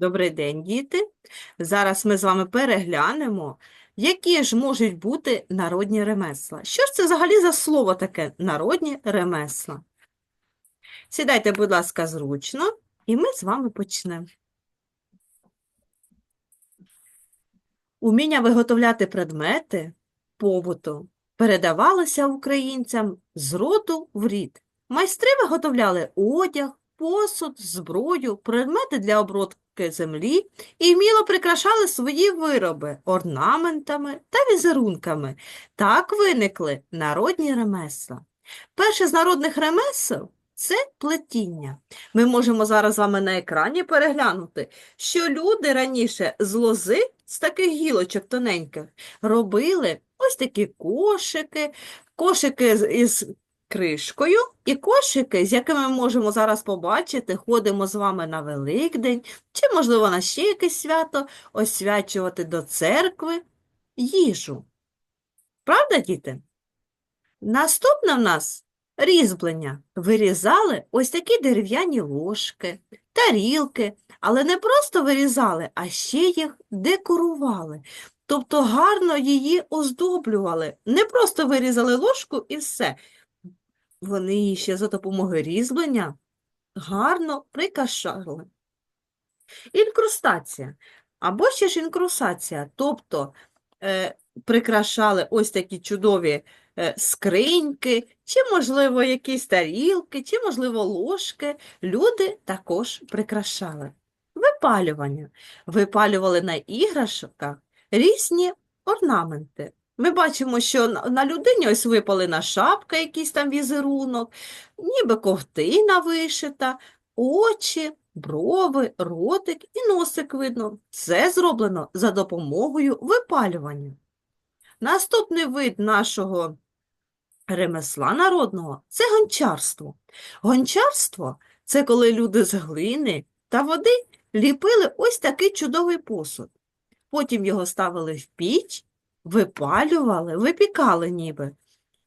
Добрий день, діти. Зараз ми з вами переглянемо, які ж можуть бути народні ремесла. Що ж це взагалі за слово таке народні ремесла? Сідайте, будь ласка, зручно, і ми з вами почнемо. Уміння виготовляти предмети побуту передавалося українцям з роду в рід. Майстри виготовляли одяг, посуд, зброю, предмети для обробки землі і вміло прикрашали свої вироби орнаментами та візерунками. Так виникли народні ремесла. Перше з народних ремесел це плетіння. Ми можемо зараз з вами на екрані переглянути, що люди раніше з лози, з таких гілочок тоненьких, робили ось такі кошики, кошики із кришкою і кошики, з якими ми можемо зараз побачити, ходимо з вами на Великдень, чи, можливо, на ще якесь свято, освячувати до церкви їжу. Правда, діти? Наступне в нас різьблення. Вирізали ось такі дерев'яні ложки, тарілки, але не просто вирізали, а ще їх декорували. Тобто гарно її оздоблювали. Не просто вирізали ложку і все. Вони ще за допомогою різьблення гарно прикрашали. Інкрустація. Або ще ж інкрустація, тобто е, прикрашали ось такі чудові е, скриньки, чи, можливо, якісь тарілки, чи, можливо, ложки. Люди також прикрашали. Випалювання. Випалювали на іграшках різні орнаменти. Ми бачимо, що на людині ось випалена шапка, якийсь там візерунок, ніби ковтина вишита, очі, брови, ротик і носик видно. Це зроблено за допомогою випалювання. Наступний вид нашого ремесла народного – це гончарство. Гончарство – це коли люди з глини та води ліпили ось такий чудовий посуд. Потім його ставили в піч, випалювали, випікали ніби.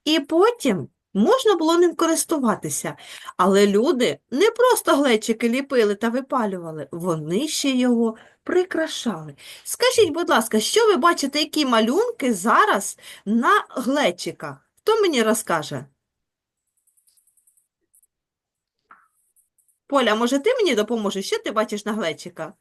І потім можна було ним користуватися. Але люди не просто глечики ліпили та випалювали, вони ще його прикрашали. Скажіть, будь ласка, що ви бачите, які малюнки зараз на глечиках? Хто мені розкаже? Поля, може, ти мені допоможеш? Що ти бачиш на глечиках?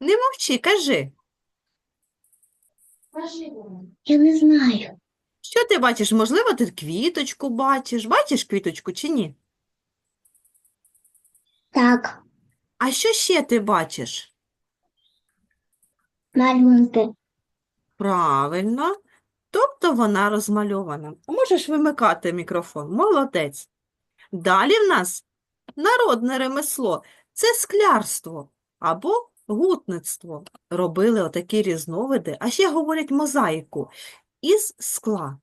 Не мовчи, кажи. Я не знаю. Що ти бачиш? Можливо, ти квіточку бачиш. Бачиш квіточку чи ні? Так, А що ще ти бачиш? малюнки. Правильно. Тобто вона розмальована. Можеш вимикати мікрофон. Молодець. Далі в нас народне ремесло. Це склярство або гутництво. Робили отакі різновиди, а ще говорять мозаїку із скла.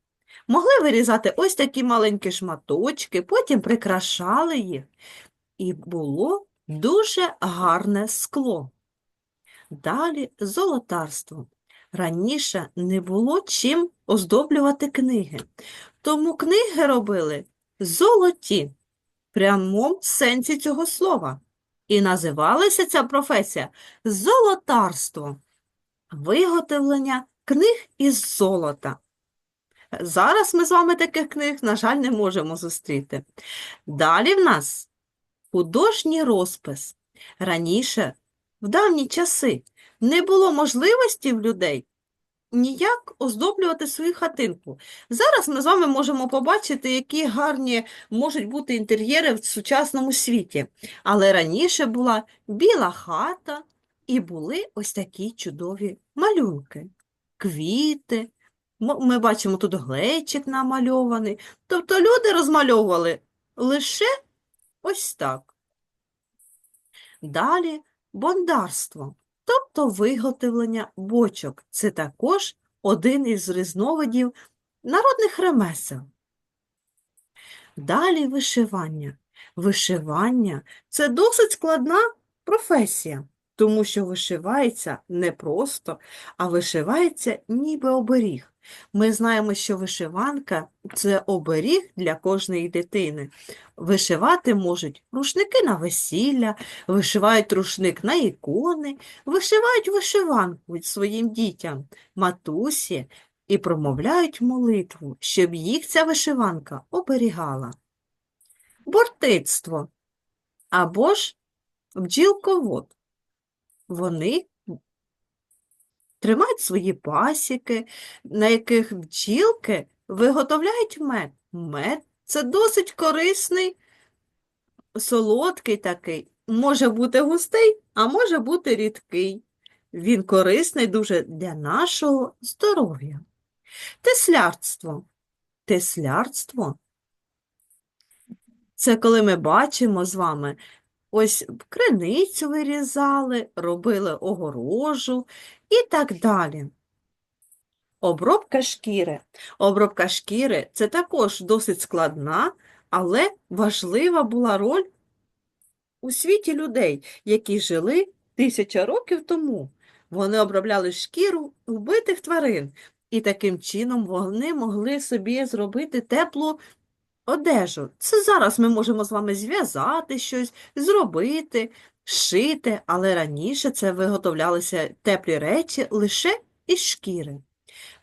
Могли вирізати ось такі маленькі шматочки, потім прикрашали їх. І було дуже гарне скло. Далі золотарство. Раніше не було чим оздоблювати книги, тому книги робили золоті, прямому сенсі цього слова. І називалася ця професія золотарство, виготовлення книг із золота. Зараз ми з вами таких книг, на жаль, не можемо зустріти. Далі в нас художній розпис. Раніше, в давні часи, не було можливості в людей ніяк оздоблювати свою хатинку. Зараз ми з вами можемо побачити, які гарні можуть бути інтер'єри в сучасному світі. Але раніше була біла хата і були ось такі чудові малюнки, квіти. Ми бачимо тут глечик намальований. Тобто люди розмальовували лише ось так. Далі бондарство, тобто виготовлення бочок. Це також один із різновидів народних ремесел. Далі вишивання. Вишивання – це досить складна професія, тому що вишивається не просто, а вишивається ніби оберіг. Ми знаємо, що вишиванка – це оберіг для кожної дитини. Вишивати можуть рушники на весілля, вишивають рушник на ікони, вишивають вишиванку своїм дітям, матусі і промовляють молитву, щоб їх ця вишиванка оберігала. Бортицтво або ж бджілковод. Вони тримають свої пасіки, на яких бджілки виготовляють мед. Мед – це досить корисний, солодкий такий. Може бути густий, а може бути рідкий. Він корисний дуже для нашого здоров'я. Теслярство. Теслярство – це коли ми бачимо з вами, ось криницю вирізали, робили огорожу і так далі. Обробка шкіри. Обробка шкіри – це також досить складна, але важлива була роль у світі людей, які жили тисяча років тому. Вони обробляли шкіру вбитих тварин, і таким чином вони могли собі зробити теплу одежу. Це зараз ми можемо з вами зв'язати щось, зробити, шити, але раніше це виготовлялися теплі речі лише із шкіри.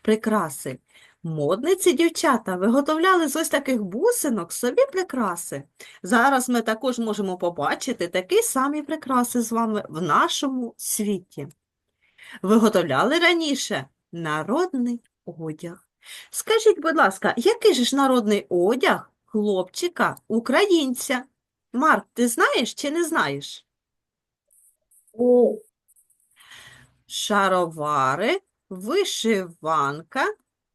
Прикраси. Модниці дівчата виготовляли з ось таких бусинок собі прикраси. Зараз ми також можемо побачити такі самі прикраси з вами в нашому світі. Виготовляли раніше народний одяг. Скажіть, будь ласка, який же ж народний одяг хлопчика українця? Марк, ти знаєш чи не знаєш? Шаровари, вишиванка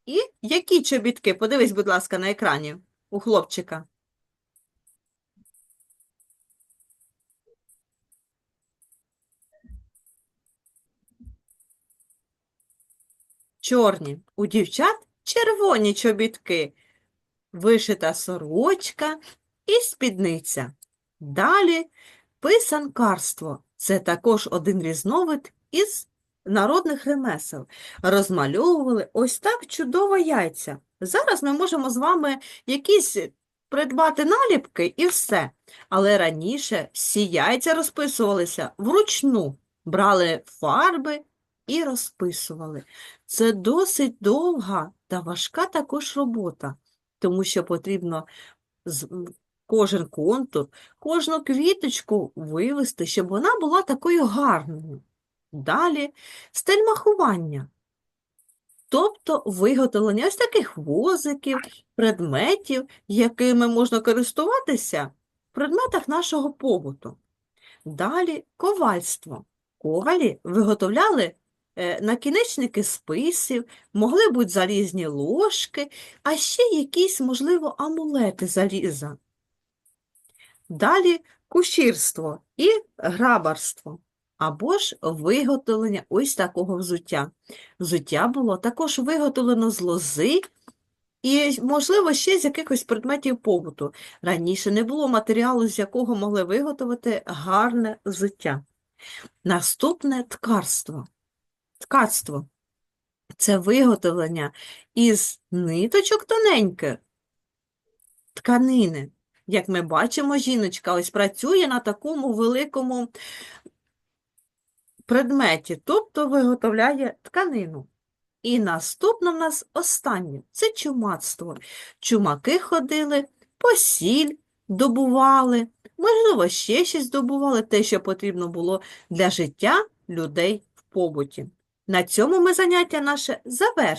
і які чобітки? Подивись, будь ласка, на екрані у хлопчика. Чорні. У дівчат червоні чобітки, вишита сорочка і спідниця. Далі писанкарство. Це також один різновид із народних ремесел. Розмальовували ось так чудово яйця. Зараз ми можемо з вами якісь придбати наліпки і все. Але раніше всі яйця розписувалися вручну, брали фарби і розписували. Це досить довга та важка також робота, тому що потрібно кожен контур, кожну квіточку вивести, щоб вона була такою гарною. Далі стельмахування, тобто виготовлення ось таких возиків, предметів, якими можна користуватися в предметах нашого побуту. Далі ковальство. Ковалі виготовляли накінечники списів, могли бути залізні ложки, а ще якісь, можливо, амулети заліза. Далі кушірство і грабарство, або ж виготовлення ось такого взуття. Взуття було також виготовлено з лози і, можливо, ще з якихось предметів побуту. Раніше не було матеріалу, з якого могли виготовити гарне взуття. Наступне ткарство. Ткацтво – це виготовлення із ниточок тоненьких тканини. Як ми бачимо, жіночка ось працює на такому великому предметі, тобто виготовляє тканину. І наступне в нас останнє – це чумацтво. Чумаки ходили, посіль добували, можливо, ще щось добували, те, що потрібно було для життя людей в побуті. На цьому ми заняття наше завершимо.